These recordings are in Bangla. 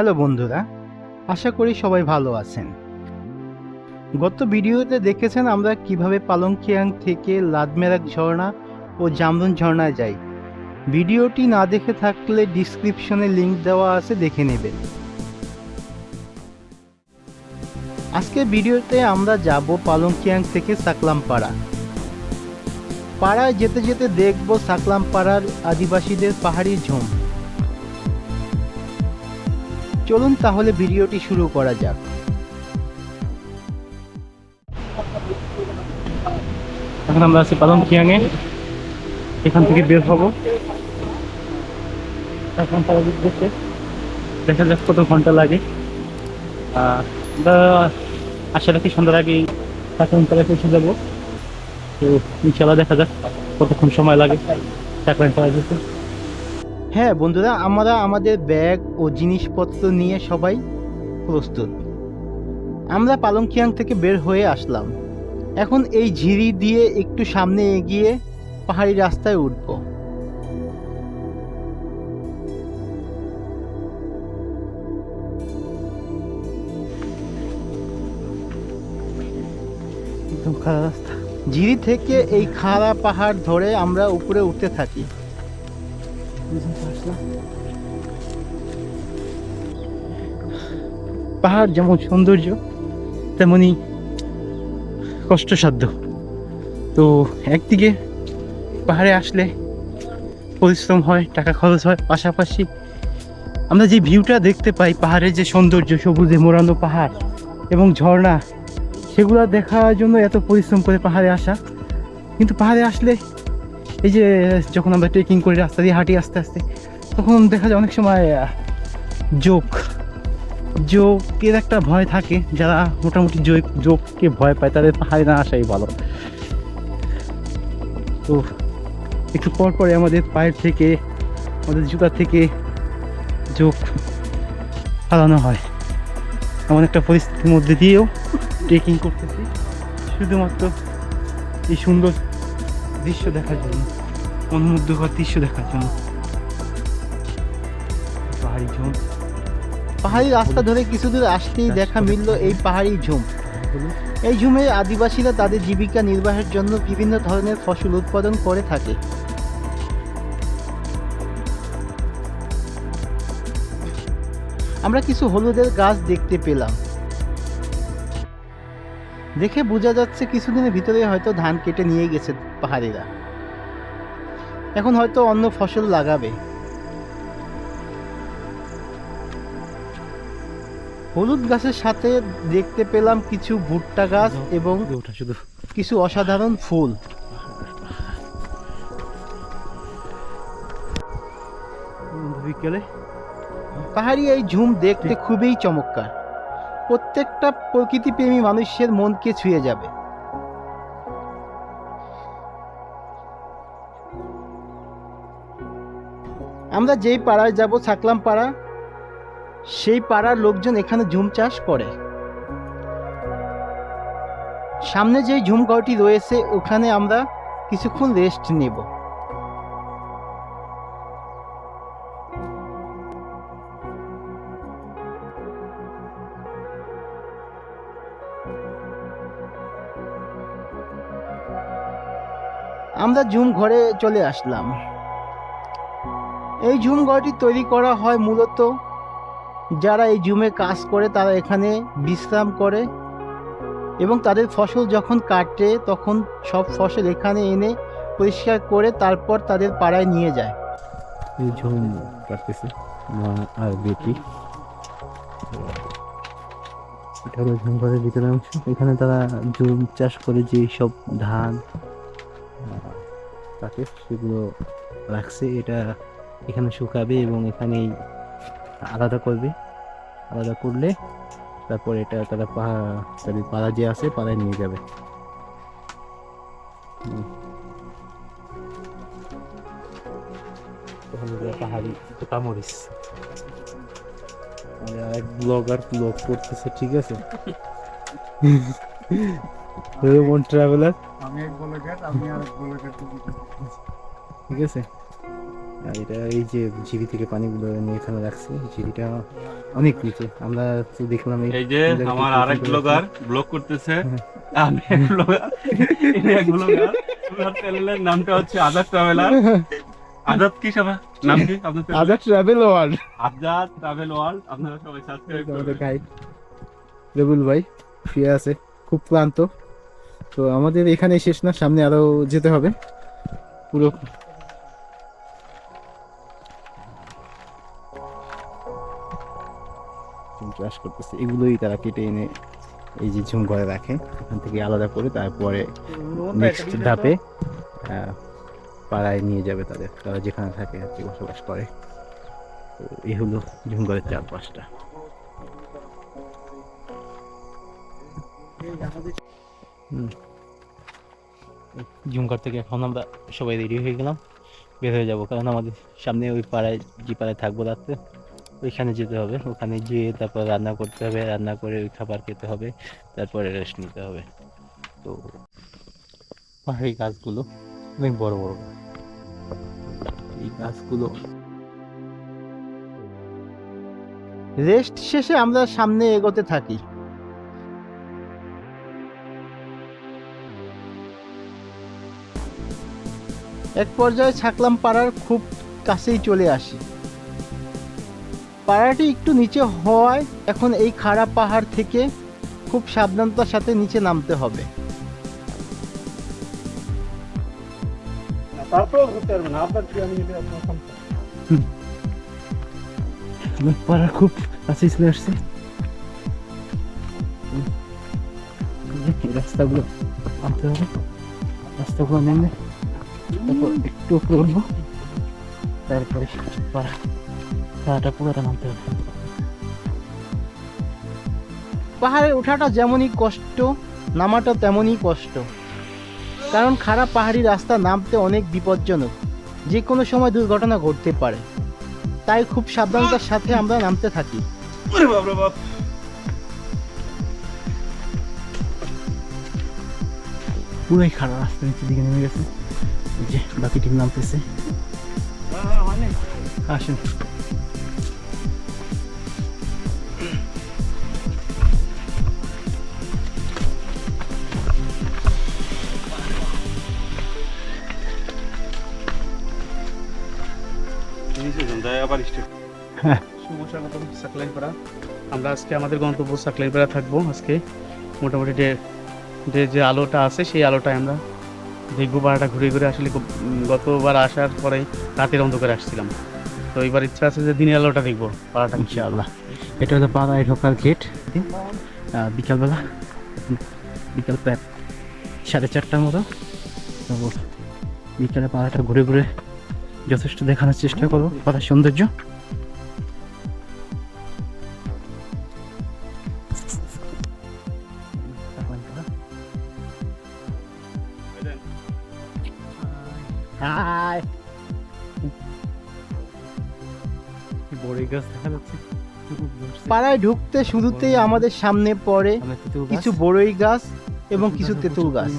হ্যালো বন্ধুরা, আশা করি সবাই ভালো আছেন। গত ভিডিওতে দেখেছেন আমরা কীভাবে পালংখিয়াং থেকে লাদমেরাক ঝর্ণা ও জামরুন ঝর্ণায় যাই। ভিডিওটি না দেখে থাকলে ডিসক্রিপশনে লিংক দেওয়া আছে, দেখে নেবেন। আজকে ভিডিওতে আমরা যাব পালংখিয়াং থেকে সাকলামপাড়া। পাড়ায় যেতে যেতে দেখব সাকলাম পাড়ার আদিবাসীদের পাহাড়ি ঝোম। চলুন তাহলে ভিডিওটি শুরু করা যাক। এখন আমরা আছি পালং কিয়াংয়ে এখান থেকে বের হব। এখন তারা দেখতে দেখা যাক কত ঘণ্টা লাগে। আমরা আশা রাখি সন্ধ্যার আগেই চাকরান পাড়ায় পৌঁছে যাব। তো ইনশাল্লাহ দেখা যাক কতক্ষণ সময় লাগে। চাকরান পাড়ায় যেতে। হ্যাঁ বন্ধুরা, আমরা আমাদের ব্যাগ ও জিনিসপত্র নিয়ে সবাই প্রস্তুত। আমরা পালংখিয়াং থেকে বের হয়ে আসলাম। এখন এই ঝিরি দিয়ে একটু সামনে এগিয়ে পাহাড়ি রাস্তায় উঠব। রাস্তা। ঝিরি থেকে এই খাড়া পাহাড় ধরে আমরা উপরে উঠতে থাকি। পাহাড় যেমন সৌন্দর্য, তেমনি কষ্টসাধ্য। তো একদিকে পাহাড়ে আসলে পরিশ্রম হয়, টাকা খরচ হয়, পাশাপাশি আমরা যে ভিউটা দেখতে পাই, পাহাড়ের যে সৌন্দর্য, সবুজে মোড়ানো পাহাড় এবং ঝর্ণা, সেগুলো দেখার জন্য এত পরিশ্রম করে পাহাড়ে আসা। কিন্তু পাহাড়ে আসলে এই যে যখন আমরা ট্রেকিং করি রাস্তা দিয়ে হাঁটি আস্তে আস্তে, তখন দেখা যায় অনেক সময় যোগ, যোগের একটা ভয় থাকে। যারা মোটামুটি যোগ, যোগকে ভয় পায়, তাদের পাহাড়ে না আসাই ভালো। তো একটু পর পরে আমাদের পায়ের থেকে, আমাদের জুতা থেকে যোগ ফালানো হয়। এমন একটা পরিস্থিতির মধ্যে দিয়েও ট্রেকিং করতেছি। শুধুমাত্র এই সুন্দর দৃশ্য দেখার জন্য মনোমুগ্ধকর দৃশ্য দেখার জন্য। পাহাড়ি ঝোম পাহাড়ি রাস্তা ধরে কিছু দূর আসতেই দেখা মিলল এই পাহাড়ি ঝুম এই ঝুমে আদিবাসীরা তাদের জীবিকা নির্বাহের জন্য বিভিন্ন ধরনের ফসল উৎপাদন করে থাকে। আমরা কিছু হলুদের গাছ দেখতে পেলাম। দেখে বোঝা যাচ্ছে কিছুদিনের ভিতরে হয়তো ধান কেটে নিয়ে গেছে পাহাড়িরা। এখন হয়তো অন্য ফসল লাগাবে। হলুদ গাছের সাথে দেখতে পেলাম কিছু ভুট্টা গাছ এবং কিছু অসাধারণ ফুল। বিকেলে? পাহাড়ি এই ঝুম দেখতে খুবই চমৎকার। প্রত্যেকটা প্রকৃতিপ্রেমী মানুষের মনকে ছুঁয়ে যাবে। আমরা যেই পাড়ায় যাব ছাকলাম পাড়া, সেই পাড়ার লোকজন এখানে ঝুম চাষ করে। সামনে যেই ঝুম ঘরটি রয়েছে, ওখানে আমরা কিছুক্ষণ রেস্ট নেব। আমরা ঝুম ঘরে চলে আসলাম। এই ঝুম ঘরটি তৈরি করা হয় মূলত যারা এই জুমে কাজ করে, তারা এখানে বিশ্রাম করে এবং তাদের ফসল যখন কাটে, তখন সব ফসল এখানে এনে পরিষ্কার করে তারপর তাদের পাড়ায় নিয়ে যায়। এই ঝুম কাটতেছে, মা আর বেটি। এটা হলো ঝুম ঘরের ভিতরে অংশ। এখানে তারা জুম চাষ করে যে সব ধান থাকে সেগুলো রাখছে এটা এখানে শুকাবে এবং এখানেই আলাদা করবে। আলাদা করলে তারপর এটা তারা পাহা তাদের পাড়া যে আছে পাড়ায় নিয়ে যাবে। পাহাড়ি এক ব্লগার ব্লগ করতেছে ঠিক আছে? রোমন ট্রাভেলার আমি এক ব্লগার আমি আর এক ব্লগার ঠিক আছে। আর এটা এই যে ঝিরি থেকে পানিগুলো এনে এখানে রাখছে ঝিরিটা অনেক নিচে। আমরা তো দেখলাম এই যে আমার আরেক ব্লগার ব্লগ করতেছে। আমি এক ব্লগার এক ব্লগার। চ্যানেলের নামটা হচ্ছে আজাদ ট্রাভেলার আজাদ কি সবাই নাম কি আপনার channel? আদার travel world Azad travel world আপনারা সবাই সাবস্ক্রাইব করবেন। গাইড রবুল ভাই শুয়ে আছে। খুব ক্লান্ত। তো আমাদের এখানে শেষ না, সামনে আরও যেতে হবে। পুরো করতেছে। এগুলোই তারা কেটে এনে এই যে ঝুম করে রাখে। এখান থেকে আলাদা করে তারপরে নেক্সট ধাপে পাড়ায় নিয়ে যাবে তাদের। তারা যেখানে থাকে আর কি বসবাস করে। তো এই হলো ঝুমঘরের চারপাশটা। জুমঘর থেকে এখন আমরা সবাই রেডি হয়ে গেলাম। বের হয়ে যাব, কারণ আমাদের সামনে ওই পাড়ায়, যে পাড়ায় থাকব রাত্রে, ওইখানে যেতে হবে। ওখানে গিয়ে তারপর রান্না করতে হবে, রান্না করে ওই খাবার খেতে হবে, তারপরে রেস্ট নিতে হবে। তো পাহাড়ি গাছগুলো অনেক বড় বড়। গাছ। এই গাছগুলো রেস্ট শেষে আমরা সামনে এগোতে থাকি। এক পর্যায়ে ছাকলাম পাড়ার খুব কাছেই চলে আসি। পাড়াটি একটু নিচে হওয়ায় এখন এই খাড়া পাহাড় থেকে খুব সাবধানতার সাথে নিচে নামতে হবে। তারপরেও ঘুরতে পারবেন আপনার কি আমি যদি আপনার সম্পর্ক পাড়া খুব কাছে চলে আসছে। রাস্তাগুলো নামতে হবে। রাস্তাগুলো নেমে তারপর একটু উপরে উঠবো। তারপরে পুরোটা নামতে হবে। পাহাড়ে ওঠাটা যেমনই কষ্ট নামাটা তেমনই কষ্ট। কারণ খারাপ পাহাড়ি রাস্তা নামতে অনেক বিপজ্জনক। যে কোনো সময় দুর্ঘটনা ঘটতে পারে। তাই খুব সাবধানতার সাথে আমরা নামতে থাকি। পুরোই খারাপ রাস্তা নিচের দিকে নেমে গেছে। যে বাকি টিম নামতেছে। সাকলাইপাড়া। আমরা আজকে আমাদের গন্তব্য সাকলাইপাড়া থাকব। আজকে মোটামুটি যে আলোটা আছে, সেই আলোটায় আমরা দেখব পাড়াটা ঘুরে ঘুরে আসলে খুব গতবার আসার পরে রাতের অন্ধকারে আসছিলাম। তো এবার ইচ্ছা আছে যে দিনের আলোটা দেখব পাড়াটা ইনশাআল্লাহ। এটা হলো পাড়ায় ঢোকার গেট বিকালবেলা বিকাল প্রায় সাড়ে চারটার মতো। তো বিকালে পাড়াটা ঘুরে ঘুরে যথেষ্ট দেখানোর চেষ্টা করব পাড়ার সৌন্দর্য। পাড়ায় ঢুকতে শুরুতেই আমাদের সামনে পড়ে কিছু বড়ই গাছ এবং কিছু তেঁতুল গাছ।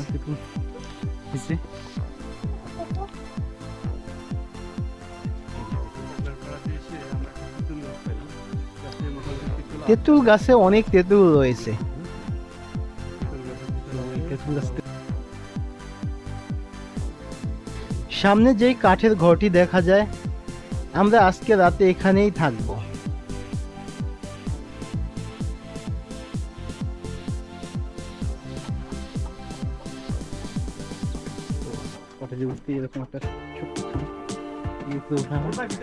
তেঁতুল গাছে অনেক তেঁতুল রয়েছে। সামনে যেই কাঠের ঘরটি দেখা যায় আমরা আজকে রাতে এখানেই থাকব।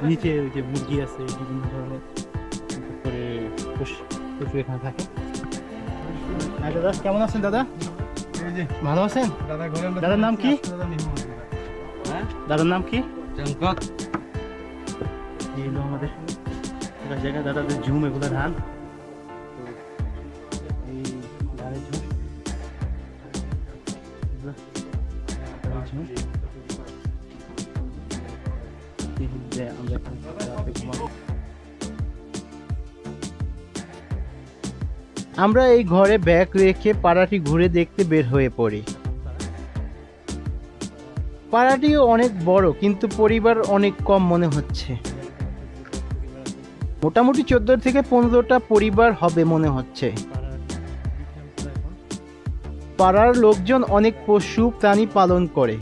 নিচে ওই যে মুরগি আছে বিভিন্ন ধরনের। তারপরে পশু এখানে থাকে। হ্যাঁ দাদা কেমন আছেন দাদা? ভালো আছেন? দাদার নাম কি? দাদা দাদার নাম কি? এই আমাদের জায়গায় দাদাদের ঝুম এগুলো ধান। যে আমরা এই ঘরে ব্যাগ রেখে পাড়াটি ঘুরে দেখতে বের হয়ে পড়ি। পাড়াটিও অনেক বড়, কিন্তু পরিবার অনেক কম মনে হচ্ছে। মোটামুটি চোদ্দ থেকে পনেরোটা পরিবার হবে মনে হচ্ছে। পাড়ার লোকজন অনেক পশু প্রাণী পালন করে,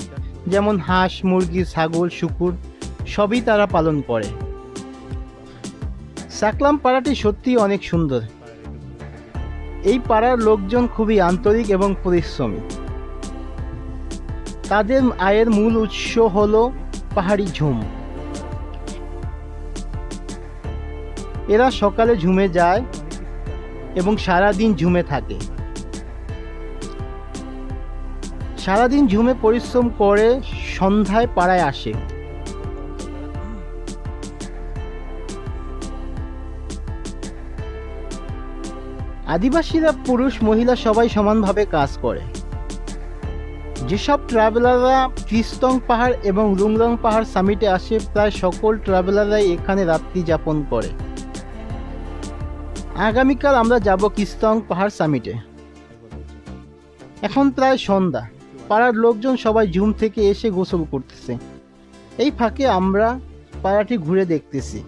যেমন হাঁস, মুরগি, ছাগল, শুকুর। সবই তারা পালন করে। সাকলাম পাড়াটি সত্যি অনেক সুন্দর। এই পাড়ার লোকজন খুবই আন্তরিক এবং পরিশ্রমী। তাদের আয়ের মূল উৎস হল পাহাড়ি ঝুম। এরা সকালে ঝুমে যায় এবং সারাদিন ঝুমে থাকে। সারাদিন ঝুমে পরিশ্রম করে সন্ধ্যায় পাড়ায় আসে। আদিবাসীরা, পুরুষ, মহিলা সবাই সমানভাবে কাজ করে। যেসব ট্রাভেলাররা ত্রিস্তং পাহাড় এবং লুংলং পাহাড় সামিটে আসে, প্রায় সকল ট্রাভেলাররাই এখানে রাত্রি যাপন করে। আগামীকাল আমরা যাব কিস্তং পাহাড় সামিটে এখন প্রায় সন্ধ্যা। পাড়ার লোকজন সবাই জুম থেকে এসে গোসল করতেছে। এই ফাঁকে আমরা পাড়াটি ঘুরে দেখতেছি।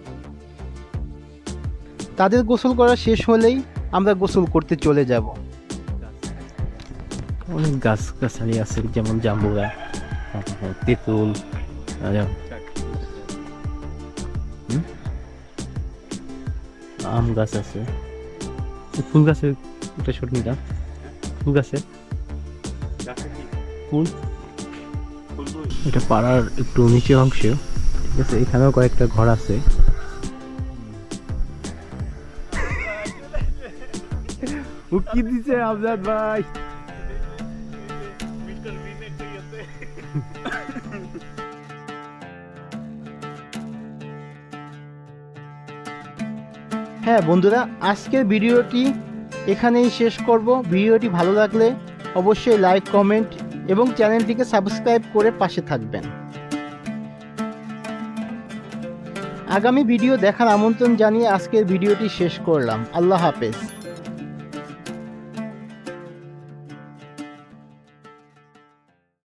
তাদের গোসল করা শেষ হলেই আমরা গোসল করতে চলে যাব। অনেক গাছ গাছালি আছে, যেমন জাম্বুরা, তেঁতুল আম গাছ আছে। ফুল গাছের একটা ছোট নিটা ফুল গাছের ফুল? এটা পাড়ার একটু নিচে অংশ। ঠিক আছে, এখানেও কয়েকটা ঘর আছে। দিছে আমজাদ ভাই। হ্যাঁ বন্ধুরা, আজকের ভিডিওটি এখানেই শেষ করব। ভিডিওটি ভালো লাগলে অবশ্যই লাইক, কমেন্ট এবং চ্যানেলটিকে সাবস্ক্রাইব করে পাশে থাকবেন। আগামী ভিডিও দেখার আমন্ত্রণ জানিয়ে আজকের ভিডিওটি শেষ করলাম। আল্লাহ হাফেজ।